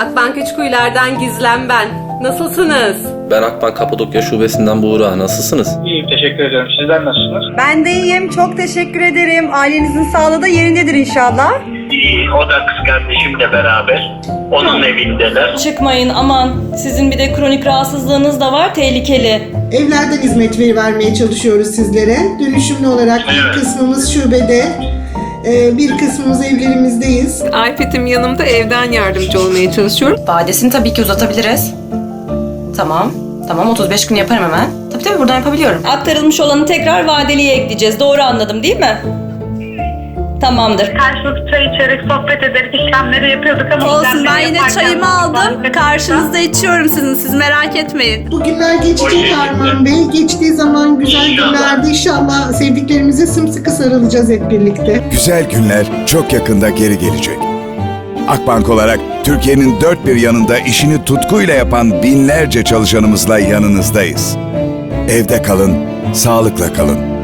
Akbank Üçkuyular'dan Gizlem ben. Nasılsınız? Ben Akbank Kapadokya Şubesi'nden Buğra. Nasılsınız? İyiyim teşekkür ederim. Sizler nasılsınız? Ben de iyiyim. Çok teşekkür ederim. Ailenizin sağlığı da yerindedir inşallah. İyi, o da kız kardeşimle beraber. Onun evindeler. Çıkmayın aman. Sizin bir de kronik rahatsızlığınız da var tehlikeli. Evlerden hizmet ver- vermeye çalışıyoruz sizlere. Dönüşümlü olarak bir Evet. kısmımız şubede, bir kısmımız evlerimizdeyiz. Ayfet'im yanımda evden yardımcı olmaya çalışıyorum. Vadesini tabii ki uzatabiliriz. Tamam. Tamam 35 gün yaparım hemen. Tabii tabii buradan yapabiliyorum. Aktarılmış olanı tekrar vadeliye ekleyeceğiz. Doğru anladım değil mi? Tamamdır. Karşılıklı çay içerek sohbet ederek işlemleri yapıyorduk ama Olsun ben yine çayımı aldım. Karşınızda içiyorum sizin. Siz merak etmeyin. Bu günler geçecek. Arman Bey. Geçtiği zaman güzel İnşallah. İnşallah sevdiklerimize sımsıkı sarılacağız hep birlikte. Güzel günler çok yakında geri gelecek. Akbank olarak Türkiye'nin dört bir yanında işini tutkuyla yapan binlerce çalışanımızla yanınızdayız. Evde kalın, sağlıkla kalın.